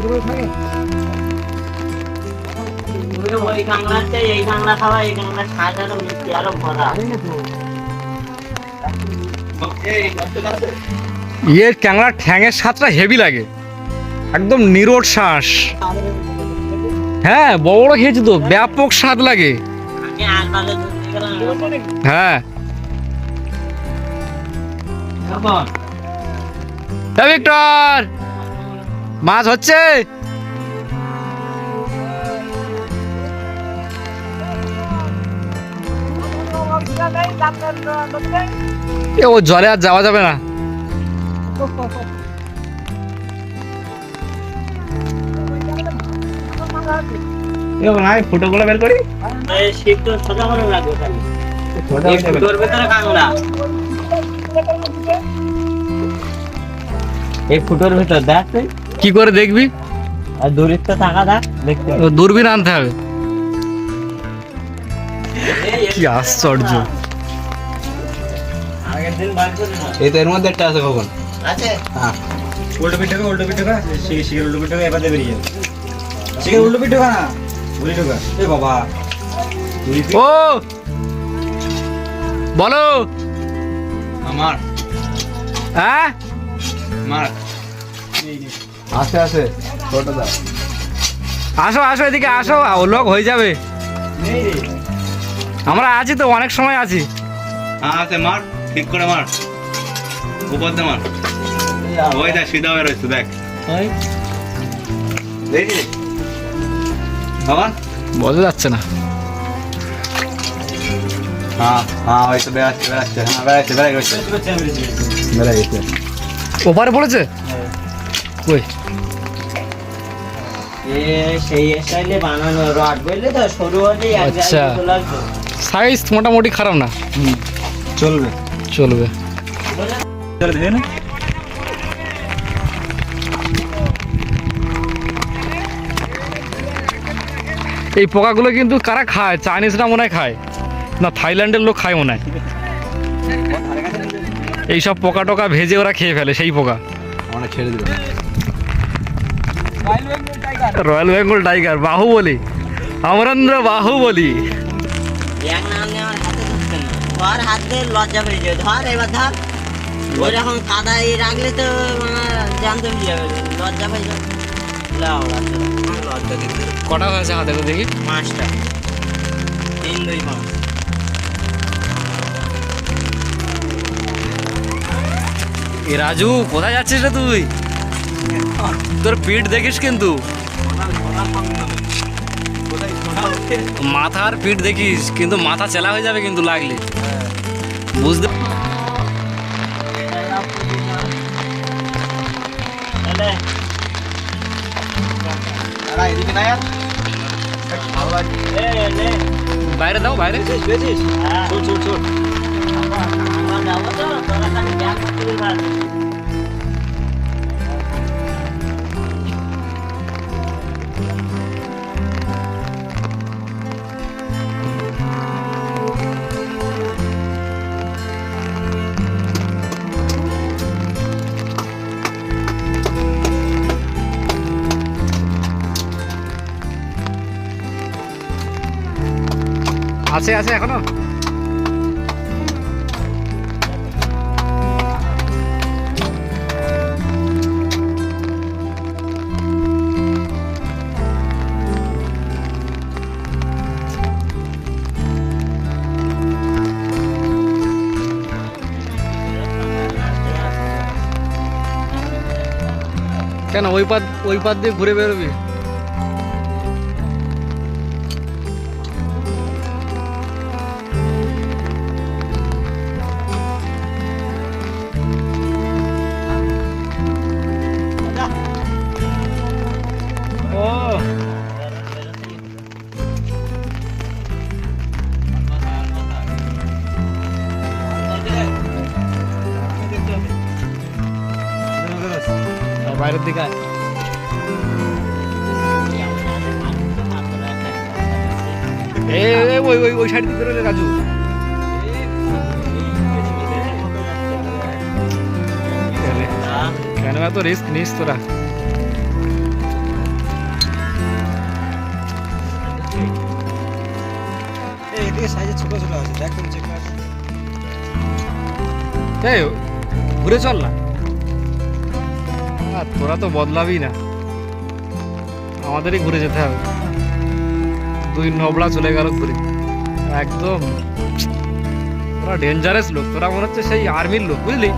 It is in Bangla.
বিক্রি থাকে। ইয়ে ঠ্যাঙের স্বাদটা হেভি লাগে। একদম নিরোট শ্বাস। হ্যাঁ বড় খেয়েছি তো ব্যাপক স্বাদ লাগে। হ্যাঁ। ভিক্টর! মাছ হচ্ছে? এ ও জলে আর যাওয়া যাবে না। ফুটোগুলো বের করি। এই ফুটোর ভিতরে দেখ কি করে দেখবি? আর থাকা দেখতে দূরবীন আনতে হবে। কি আশ্চর্য। আগের দিন বার করে না? এই তো এর মধ্যে একটা আছে কখন? আছে? হ্যাঁ। উল্টো পিঠ ঢোকা উল্টো পিঠ শিখে শিখে উল্টো পিঠ এবার বেরিয়ে যাবে। শিখে উল্টো পিঠ না? ঘুরি ঢোকা এ বাবা। ও! বলো। আমার। হ্যাঁ? আমার। ছোট দাও। আসো আসো এদিকে আসো। ও লোক হয়ে যাবে। আমরা আছি তো অনেক সময় আছি। হ্যাঁ আছে মার। ঠিক করে মার। উপর দিয়ে মার। ওই দেখ সিধা হয়ে রয়েছে দেখ। বাবা। বোঝা যাচ্ছে না। হ্যাঁ হ্যাঁ ওই তো বেড়াচ্ছে বেড়াচ্ছে। হ্যাঁ বেড়াচ্ছে বেড়াই গেছে বেশি করছে আমি বেশি বেড়াই গেছে ওপারে পড়েছে? কই? এ সেই স্টাইলে বানানো রড বুঝলি তো সরু হলে এক আচ্ছা। সাইজ মোটামুটি খারাপ না? চলবে। চলবে। এই পোকাগুলো কিন্তু কারা খায়? চাইনিজরা মনে হয় খায়। না থাইল্যান্ডের লোক খায় মনে হয়। এইসব পোকা টোকা ভেজে ওরা খেয়ে ফেলে সেই পোকা। ছেড়ে দেবো রয়্যাল বেঙ্গল টাইগার বাহুবলি অমরেন্দ্র বাহুবলি এক নাম হাতে ধর হাত দিয়ে লজ্জা পেয়ে যাবে ধর এবার ধর ওই রকম কাদায় রাখলে তো মানে জানতে যাবে লজ্জা পেয়ে যাবে লজ্জা দিতে কটা হয়েছে হাতে তো দেখি পাঁচটা তিন দুই পাঁচ এ রাজু কোথায় যাচ্ছিস রে তুই? তোর পিঠ দেখিস কিন্তু মাথার পিঠ দেখিস কিন্তু মাথা চেলা হয়ে যাবে কিন্তু লাগলে বুঝতে তাহলে এদিকে না এ, নে। বাইরে দাও বাইরে হ্যাঁ। ছোট ছোট ছোট আছে আছে এখনও। কেন ওই পাত ওই পাত দিয়ে ঘুরে বেরোবি? বাইরের দিকে এ ওই ওই ওই সাইড দিকে বেরোলে রাজু। কেন এত রিস্ক নিস তোরা? ঘুরে চল না। আর তোরা তো বদলাবি না। আমাদেরই ঘুরে যেতে হবে। দুই নবলা চলে গেল ঘুরে। একদম। তোরা ডেঞ্জারাস লোক। তোরা মনে হচ্ছে সেই আর্মির লোক, বুঝলি?